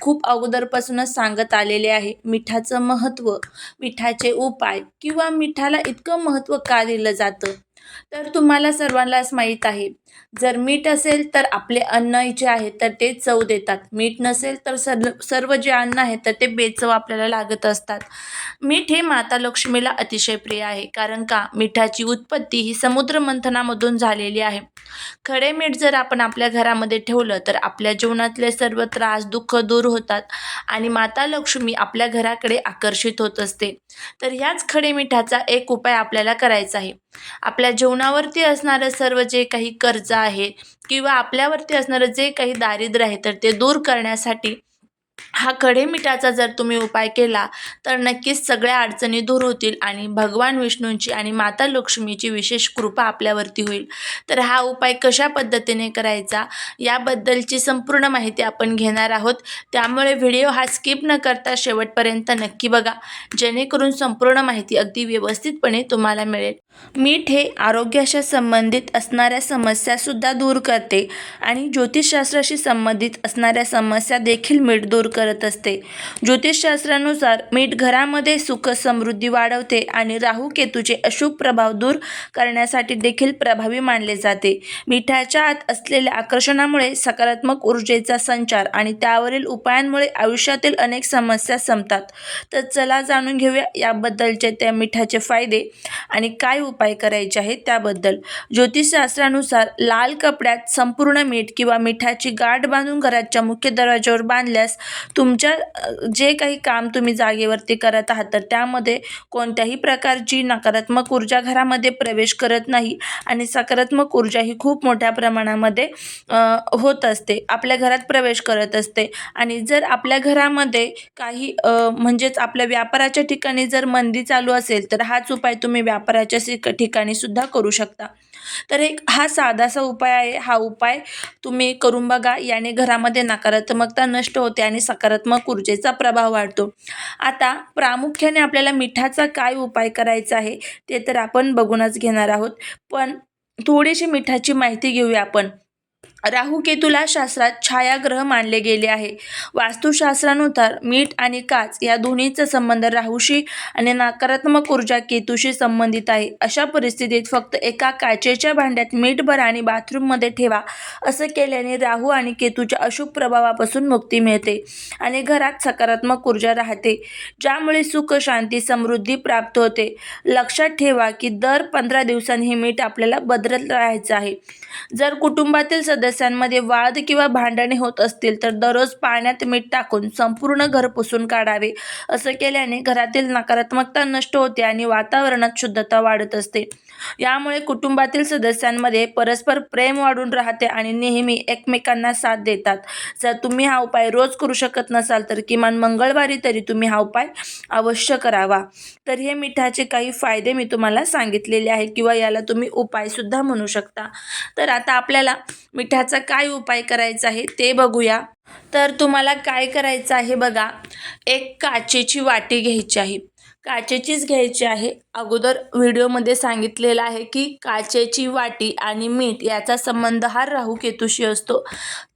खूप अगोदरपासूनच सांगत आलेले आहे. मिठाचं महत्त्व मिठाचे उपाय किंवा मिठाला इतकं महत्त्व का दिलं जातं? तर तुम्हाला सर्वांनाच माहीत आहे. जर मीठ असेल तर आपले अन्न जे आहे तर ते चव देतात. मीठ नसेल तर सर्व सर्व जे अन्न आहे तर ते बेचव आपल्याला लागत असतात. मीठ हे माता लक्ष्मीला अतिशय प्रिय आहे कारण का? मिठाची उत्पत्ती ही समुद्र मंथनामधून झालेली आहे. खडे मीठ जर आपण आपल्या घरामध्ये ठेवलं तर आपल्या जीवनातले सर्व त्रास दुःख दूर होतात आणि माता लक्ष्मी आपल्या घराकडे आकर्षित होत असते. तर ह्याच खडे मिठाचा एक उपाय आपल्याला करायचा आहे. आपल्या जीवनावरती असणारं सर्व जे काही कर्ज आहे किंवा आपल्यावरती असणारं जे काही दारिद्र्य आहे तर ते दूर करण्यासाठी हा कडेमिठाचा जर तुम्ही उपाय केला तर नक्कीच सगळ्या अडचणी दूर होतील आणि भगवान विष्णूंची आणि माता लक्ष्मीची विशेष कृपा आपल्यावरती होईल. तर हा उपाय कशा पद्धतीने करायचा याबद्दलची संपूर्ण माहिती आपण घेणार आहोत. त्यामुळे व्हिडिओ हा स्किप न करता शेवटपर्यंत नक्की बघा. जेणेकरून संपूर्ण माहिती अगदी व्यवस्थितपणे तुम्हाला मिळेल. मीठ हे आरोग्याशी संबंधित असणाऱ्या समस्यासुद्धा दूर करते आणि ज्योतिषशास्त्राशी संबंधित असणाऱ्या समस्या देखील मीठ दूर करत असते. ज्योतिषशास्त्रानुसार मीठ घरामध्ये सुख समृद्धी वाढवते आणि राहू केतूचे अशुभ प्रभाव दूर करण्यासाठी देखील प्रभावी मानले जाते. मिठाच्या आत असलेल्या आकर्षणामुळे सकारात्मक ऊर्जेचा संचार आणि त्यावरील उपायांमुळे आयुष्यातील अनेक समस्या संपतात. तर चला जाणून घेऊया याबद्दलचे त्या मिठाचे फायदे आणि काय उपाय करायचे आहेत त्याबद्दल. ज्योतिषशास्त्रानुसार लाल कपड्यात संपूर्ण मीठ किंवा मिठाची गाठ बांधून घराच्या मुख्य दरवाज्यावर बांधल्यास तुमच्या जे काही काम तुम्ही जागेवरती करत आहात तर त्यामध्ये कोणत्याही प्रकारची नकारात्मक ऊर्जा घरामध्ये प्रवेश करत नाही आणि सकारात्मक ऊर्जा ही खूप मोठ्या प्रमाणामध्ये होत असते. आपल्या घरात प्रवेश करत असते. आणि जर आपल्या घरामध्ये काही म्हणजेच आपल्या व्यापाराच्या ठिकाणी जर मंदी चालू असेल तर हाच उपाय तुम्ही व्यापाराच्या सिक- ठिकाणी सुद्धा करू शकता. तर एक हा साधासा उपाय आहे. हा उपाय तुम्ही करून बघा. याने घरामध्ये नकारात्मकता नष्ट होते आणि सकारात्मक ऊर्जेचा प्रभाव वाढतो. आता प्रामुख्याने आपल्याला मिठाचा काय उपाय करायचा आहे ते तर आपण बघूनच घेणार आहोत. पण थोडीशी मिठाची माहिती घेऊया आपण. राहू केतूला शास्त्रात छायाग्रह मानले गेले आहे. वास्तुशास्त्रानुसार मीठ आणि काच या दोन्हीचा संबंध राहूशी आणि नकारात्मक ऊर्जा केतूशी संबंधित आहे. अशा परिस्थितीत फक्त एका काचेच्या भांड्यात मीठ भरा आणि बाथरूममध्ये ठेवा असं केल्याने राहू आणि केतूच्या अशुभ प्रभावापासून मुक्ती मिळते आणि घरात सकारात्मक ऊर्जा राहते ज्यामुळे सुख शांती समृद्धी प्राप्त होते. लक्षात ठेवा की दर पंधरा दिवसांनी हे मीठ आपल्याला बदलत राहायचं आहे. जर कुटुंबातील सदस्य सदस्यांमध्ये वाद किंवा भांडणे होत असतील तर दररोज पाण्यात मीठ टाकून संपूर्ण घर पुसून काढावे. असं केल्याने घरातील नकारात्मकता नष्ट होते आणि वातावरणात शुद्धता वाढत असते. यामुळे कुटुंबातील सदस्यांमध्ये परस्पर प्रेम वाढून राहते आणि नेहमी एकमेकांना साथ देतात. जर तुम्ही हा उपाय रोज करू शकत नसाल तर किमान मंगळवारी तरी तुम्ही हा उपाय अवश्य करावा. तर हे मिठाचे काही फायदे मी तुम्हाला सांगितलेले आहे किंवा याला तुम्ही उपायसुद्धा म्हणू शकता. तर आता आपल्याला मिठाचा काय उपाय करायचा आहे ते बघूया. तर तुम्हाला काय करायचं आहे बघा. एक काचेची वाटी घ्यायची आहे. काचेचीच घ्यायची आहे. अगोदर व्हिडिओमध्ये सांगितलेलं आहे की काचेची वाटी आणि मीठ याचा संबंध हा राहू केतूशी असतो.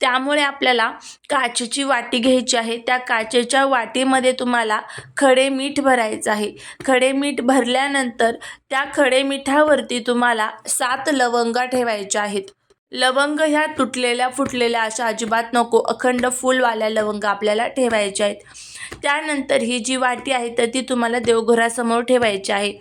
त्यामुळे आपल्याला काचेची वाटी घ्यायची आहे. त्या काचेच्या वाटीमध्ये तुम्हाला खडे मीठ भरायचं आहे. खडे मीठ भरल्यानंतर त्या खडे मिठावरती तुम्हाला सात लवंगा ठेवायच्या आहेत. लवंग ह्या तुटलेल्या फुटलेल्या अशा अजिबात नको. अखंड फुलवाल्या लवंग आपल्याला ठेवायच्या आहेत. त्यानंतर ही जी वाटी आहे तर ती तुम्हाला देवघरासमोर ठेवायची आहे.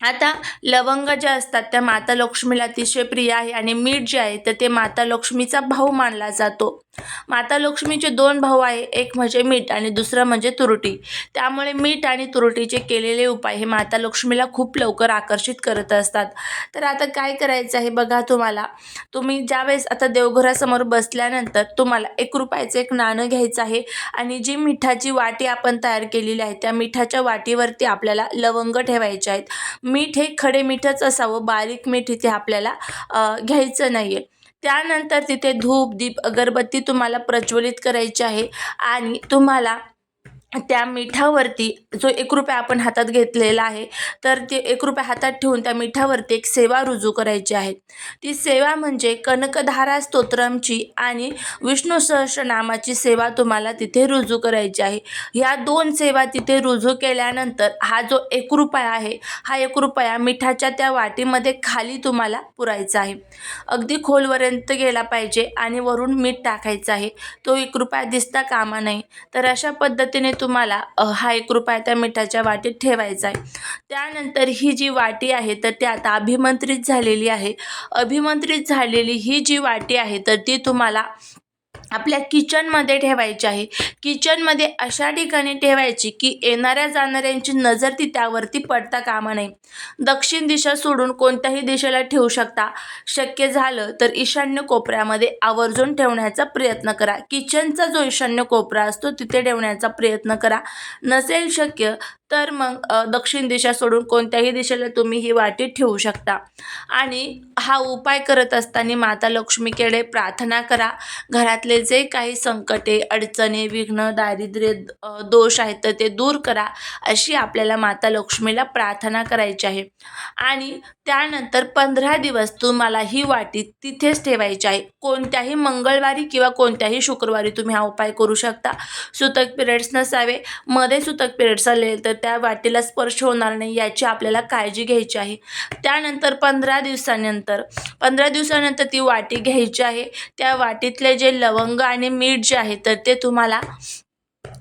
आता लवंग ज्या असतात त्या माता लक्ष्मीला अतिशय प्रिय आहे आणि मीठ जे आहे तर ते माता लक्ष्मीचा भाऊ मानला जातो. माता लक्ष्मीचे दोन भाऊ आहे एक म्हणजे मीठ आणि दुसरं म्हणजे तुरटी. त्यामुळे मीठ आणि तुरटीचे केलेले उपाय हे माता लक्ष्मीला खूप लवकर आकर्षित करत असतात. तर आता काय करायचं आहे बघा तुम्हाला. तुम्ही ज्यावेळेस आता देवघरासमोर बसल्यानंतर तुम्हाला एक रुपयाचं एक नाणं घ्यायचं आहे आणि जी मिठाची वाटी आपण तयार केलेली आहे त्या मिठाच्या वाटीवरती आपल्याला लवंग ठेवायचे आहेत. मीठ हे खडे मीठच असावं बारीक मीठ इथे आपल्याला घ्यायचं नाही आहे त्यानंतर तिथे धूप दीप अगरबत्ती तुम्हाला प्रज्वलित करायची आहे आणि तुम्हाला त्या मिठावरती जो एक रुपया आपण हातात घेतलेला आहे तर ते एक रुपया हातात ठेवून त्या मिठावरती एक सेवा रुजू करायची आहे. ती सेवा म्हणजे कनकधारा स्तोत्रमची आणि विष्णू सहस्रनामाची सेवा तुम्हाला तिथे रुजू करायची आहे. ह्या दोन सेवा तिथे रुजू केल्यानंतर हा जो एक रुपया आहे हा एक रुपया मिठाच्या त्या वाटीमध्ये खाली तुम्हाला पुरायचा आहे. अगदी खोलपर्यंत गेला पाहिजे आणि वरून मीठ टाकायचं आहे. तो एक रुपया दिसता कामा नाही तर अशा पद्धतीने तुम्हाला हा एक रुपया त्या मिठाच्या वाटीत ठेवायचा आहे. त्यानंतर ही जी वाटी आहे तर ती आता अभिमंत्रित झालेली आहे. अभिमंत्रित झालेली ही जी वाटी आहे तर ती तुम्हाला आपल्या किचनमध्ये ठेवायची आहे. किचनमध्ये अशा ठिकाणी ठेवायची की येणाऱ्या जाणाऱ्यांची नजर ती त्यावरती पडता कामा नये. दक्षिण दिशा सोडून कोणत्याही दिशेला ठेवू शकता. शक्य झालं तर ईशान्य कोपऱ्यामध्ये आवर्जून ठेवण्याचा प्रयत्न करा. किचनचा जो ईशान्य कोपरा असतो तिथे ठेवण्याचा प्रयत्न करा. नसेल शक्य तर मग दक्षिण दिशा सोडून कोणत्याही दिशेला तुम्ही ही वाटी ठेवू शकता. आणि हा उपाय करत असताना माता लक्ष्मीकडे प्रार्थना करा. घरातले जे काही संकटे अडचणी विघ्न दारिद्र्य दोष आहेत तर ते दूर करा अशी आपल्याला माता लक्ष्मीला प्रार्थना करायची आहे. आणि त्यानंतर पंधरा दिवस तुम्हाला ही वाटी तिथेच ठेवायची आहे. कोणत्याही मंगळवारी किंवा कोणत्याही शुक्रवारी तुम्ही हा उपाय करू शकता. सुतक पिरियड्स नसावे. मध्ये सुतक पिरियड्स आले तर त्या वाटीला स्पर्श होणार नाही याची आपल्याला काळजी घ्यायची आहे. त्यानंतर पंधरा दिवसानंतर पंधरा दिवसानंतर ती वाटी घ्यायची आहे. त्या वाटीतले जे लवंग आणि मीठ जे आहे तर ते तुम्हाला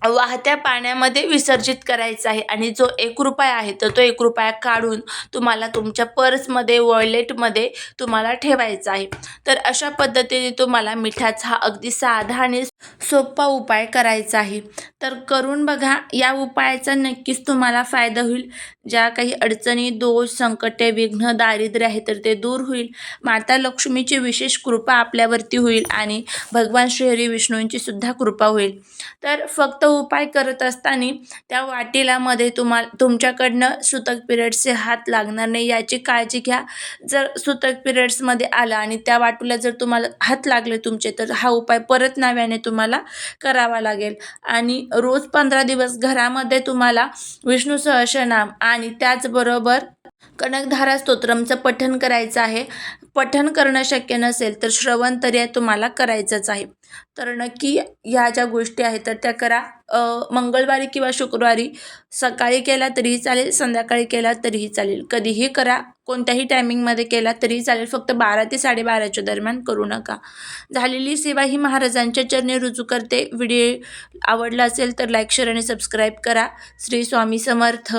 वाहत्या पाण्यामध्ये विसर्जित करायचं आहे आणि जो एक रुपया आहे तर तो एक रुपया काढून तुम्हाला तुमच्या पर्समध्ये वॉयलेटमध्ये तुम्हाला ठेवायचा आहे. तर अशा पद्धतीने तुम्हाला मिठाचा हा अगदी साधा आणि सोपा उपाय करायचा आहे. तर करून बघा या उपायाचा नक्कीच तुम्हाला फायदा होईल. ज्या काही अडचणी दोष संकटे विघ्न दारिद्र्य आहे तर ते दूर होईल. माता लक्ष्मीची विशेष कृपा आपल्यावरती होईल आणि भगवान श्रीहरी विष्णूंची सुद्धा कृपा होईल. तर फक्त उपाय करत असताना त्या वाटीला मध्ये तुम्हाला तुमच्याकडनं सुतक पिरियड्सचे हात लागणार नाही याची काळजी घ्या. जर सुतक पिरियड्समध्ये आला आणि त्या वाटूला जर तुम्हाला हात लागले तुमचे तर हा उपाय परत नव्याने तुम्हाला करावा लागेल. आणि रोज पंधरा दिवस घरामध्ये तुम्हाला विष्णू सहस्रनाम आणि त्याचबरोबर कनकधारा स्तोत्रमचं पठन करायचं आहे. पठन करणं शक्य नसेल तर श्रवण तरी तुम्हाला करायचंच आहे. तर नक्की ह्या ज्या गोष्टी आहेत तर त्या करा. मंगळवारी किंवा शुक्रवारी सकाळी केला तरीही चालेल संध्याकाळी केला तरीही चालेल. कधीही करा. कोणत्याही टायमिंगमध्ये केला तरीही चालेल. फक्त बारा ते साडेबाराच्या दरम्यान करू नका. झालेली सेवा ही महाराजांच्या चरणी रुजू करते. व्हिडिओ आवडला असेल तर लाईक शेअर आणि सबस्क्राईब करा. श्री स्वामी समर्थ.